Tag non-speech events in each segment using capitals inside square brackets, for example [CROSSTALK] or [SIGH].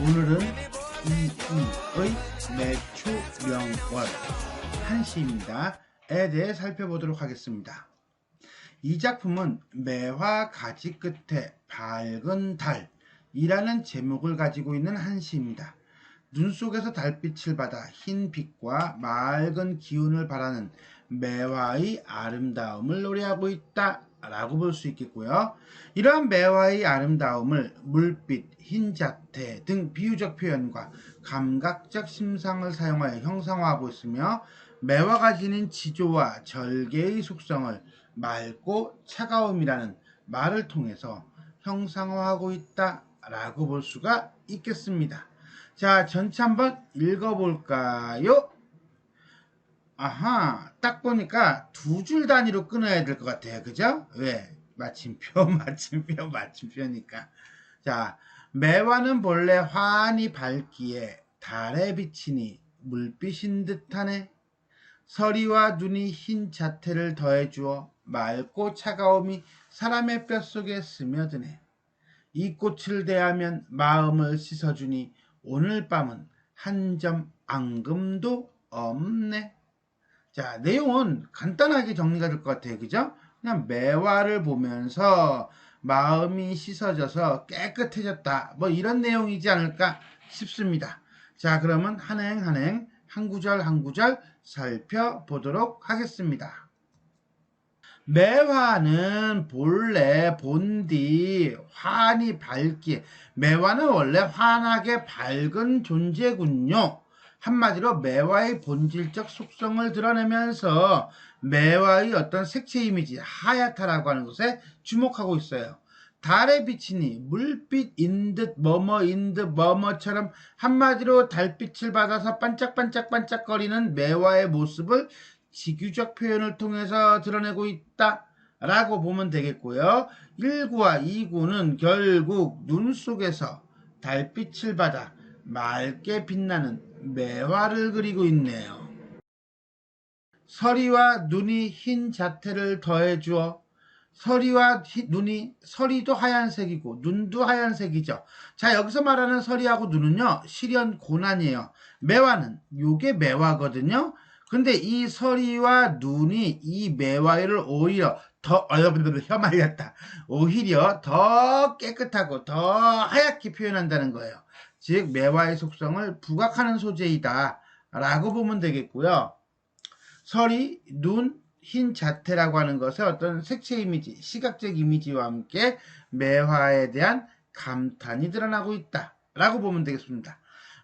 오늘은 이이의 매초명월 한시입니다. 에 대해 살펴보도록 하겠습니다. 이 작품은 매화 가지 끝에 밝은 달이라는 제목을 가지고 있는 한시입니다. 눈 속에서 달빛을 받아 흰 빛과 맑은 기운을 바라는 매화의 아름다움을 노래하고 있다 라고 볼 수 있겠고요. 이러한 매화의 아름다움을 물빛, 흰 자태 등 비유적 표현과 감각적 심상을 사용하여 형상화하고 있으며 매화가 지닌 지조와 절개의 속성을 맑고 차가움이라는 말을 통해서 형상화하고 있다 라고 볼 수가 있겠습니다. 자, 전체 한번 읽어볼까요? 아하, 딱 보니까 두 줄 단위로 끊어야 될 것 같아요. 그죠? 왜? 마침표, [LAUGHS] 마침표, 마침표니까. 자, 매화는 본래 환히 밝기에 달에 비치니 물빛인 듯하네. 서리와 눈이 흰 자태를 더해주어 맑고 차가움이 사람의 뼛속에 스며드네. 이 꽃을 대하면 마음을 씻어주니 오늘 밤은 한 점 앙금도 없네. 자, 내용은 간단하게 정리가 될 것 같아요. 그죠? 그냥 매화를 보면서 마음이 씻어져서 깨끗해졌다. 뭐 이런 내용이지 않을까 싶습니다. 자, 그러면 한 행 한 행 한 구절 한 구절 살펴보도록 하겠습니다. 매화는 본래 본디 환히 밝기 매화는 원래 환하게 밝은 존재군요. 한마디로 매화의 본질적 속성을 드러내면서 매화의 어떤 색채 이미지 하얗다라고 하는 것에 주목하고 있어요. 달에 비치니 물빛인 듯 뭐뭐인 듯 뭐뭐처럼 한마디로 달빛을 받아서 반짝반짝반짝거리는 매화의 모습을 지규적 표현을 통해서 드러내고 있다. 라고 보면 되겠고요. 1구와 2구는 결국 눈 속에서 달빛을 받아 맑게 빛나는 매화를 그리고 있네요. 서리와 눈이 흰 자태를 더해 주어 서리와 눈이 서리도 하얀색이고 눈도 하얀색이죠. 자 여기서 말하는 서리하고 눈은요 실현 고난이에요. 매화는 요게 매화거든요. 근데 이 서리와 눈이 이 매화를 오히려 더 혀 말렸다. 오히려 더 깨끗하고 더 하얗게 표현한다는 거예요. 즉 매화의 속성을 부각하는 소재이다. 라고 보면 되겠고요. 설이 눈, 흰 자태라고 하는 것은 어떤 색채 이미지, 시각적 이미지와 함께 매화에 대한 감탄이 드러나고 있다. 라고 보면 되겠습니다.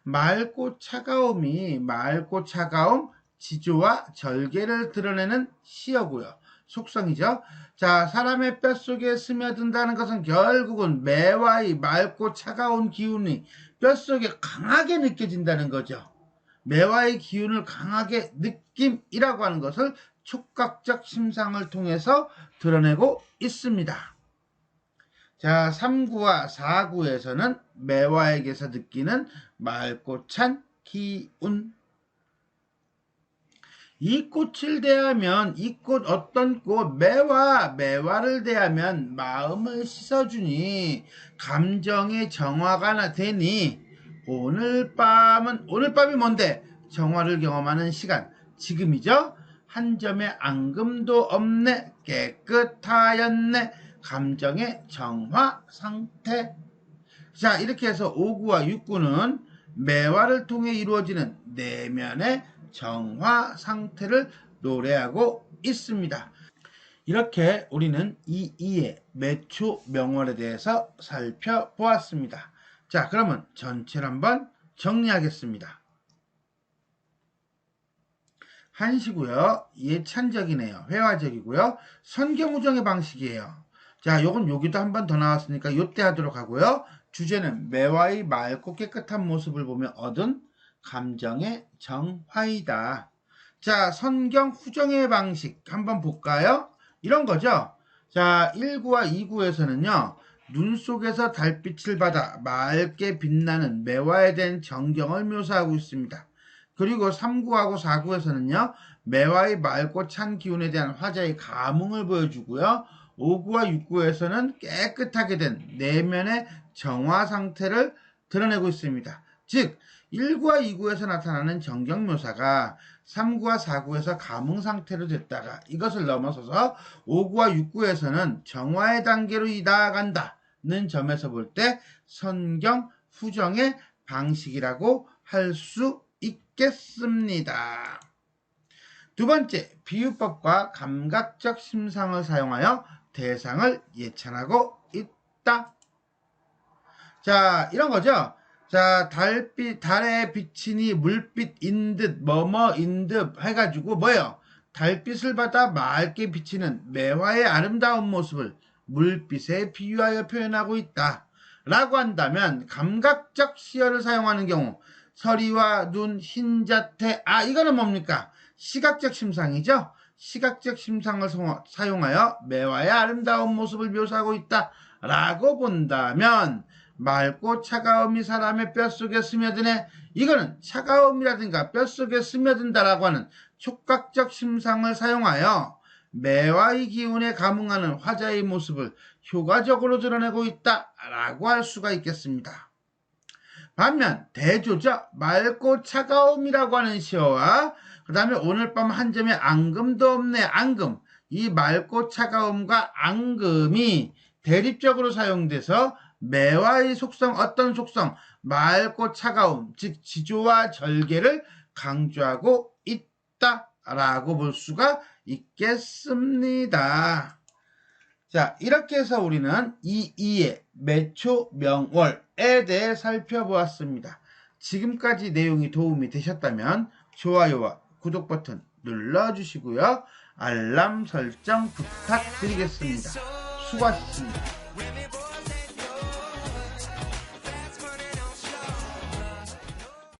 맑고 차가움이 맑고 차가움, 지조와 절개를 드러내는 시어고요. 속성이죠. 자, 사람의 뼛속에 스며든다는 것은 결국은 매화의 맑고 차가운 기운이 뼛속에 강하게 느껴진다는 거죠. 매화의 기운을 강하게 느낌이라고 하는 것을 촉각적 심상을 통해서 드러내고 있습니다. 자, 3구와 4구에서는 매화에게서 느끼는 맑고 찬 기운 이 꽃을 대하면 이 꽃 어떤 꽃? 매화 매화를 대하면 마음을 씻어주니 감정의 정화가 되니 오늘 밤은 오늘 밤이 뭔데? 정화를 경험하는 시간. 지금이죠? 한 점의 앙금도 없네. 깨끗하였네. 감정의 정화 상태. 자 이렇게 해서 5구와 6구는 매화를 통해 이루어지는 내면의 정화 상태를 노래하고 있습니다. 이렇게 우리는 이 이의 매초 명월에 대해서 살펴보았습니다. 자, 그러면 전체를 한번 정리하겠습니다. 한시고요. 예찬적이네요. 회화적이고요. 선경우정의 방식이에요. 자, 요건 여기도 한 번 더 나왔으니까 요때 하도록 하고요. 주제는 매화의 맑고 깨끗한 모습을 보며 얻은 감정의 정화이다. 자, 선경 후정의 방식 한번 볼까요? 이런 거죠. 자, 1구와 2구에서는요. 눈 속에서 달빛을 받아 맑게 빛나는 매화에 대한 정경을 묘사하고 있습니다. 그리고 3구하고 4구에서는요. 매화의 맑고 찬 기운에 대한 화자의 감흥을 보여주고요. 5구와 6구에서는 깨끗하게 된 내면의 정화 상태를 드러내고 있습니다. 즉 1구와 2구에서 나타나는 정경묘사가 3구와 4구에서 감흥 상태로 됐다가 이것을 넘어서서 5구와 6구에서는 정화의 단계로 나아간다는 점에서 볼 때 선경 후정의 방식이라고 할 수 있겠습니다. 두 번째, 비유법과 감각적 심상을 사용하여 대상을 예찬하고 있다. 자, 이런 거죠. 자, 달빛, 달의 빛이니 물빛인 듯, 뭐뭐인 듯 해가지고 뭐예요? 달빛을 받아 맑게 비치는 매화의 아름다운 모습을 물빛에 비유하여 표현하고 있다. 라고 한다면 감각적 시어를 사용하는 경우 서리와 눈, 흰자태, 아 이거는 뭡니까? 시각적 심상이죠? 시각적 심상을 사용하여 매화의 아름다운 모습을 묘사하고 있다. 라고 본다면 맑고 차가움이 사람의 뼛속에 스며드네. 이거는 차가움이라든가 뼛속에 스며든다라고 하는 촉각적 심상을 사용하여 매화의 기운에 감응하는 화자의 모습을 효과적으로 드러내고 있다라고 할 수가 있겠습니다. 반면 대조자 맑고 차가움이라고 하는 시어와 그 다음에 오늘 밤 한 점에 앙금도 없네 앙금 이 맑고 차가움과 앙금이 대립적으로 사용돼서 매화의 속성 어떤 속성 맑고 차가움 즉 지조와 절개를 강조하고 있다라고 볼 수가 있겠습니다. 자 이렇게 해서 우리는 이 이의 매초 명월에 대해 살펴보았습니다. 지금까지 내용이 도움이 되셨다면 좋아요와 구독 버튼 눌러주시고요. 알람 설정 부탁드리겠습니다. 수고하셨습니다.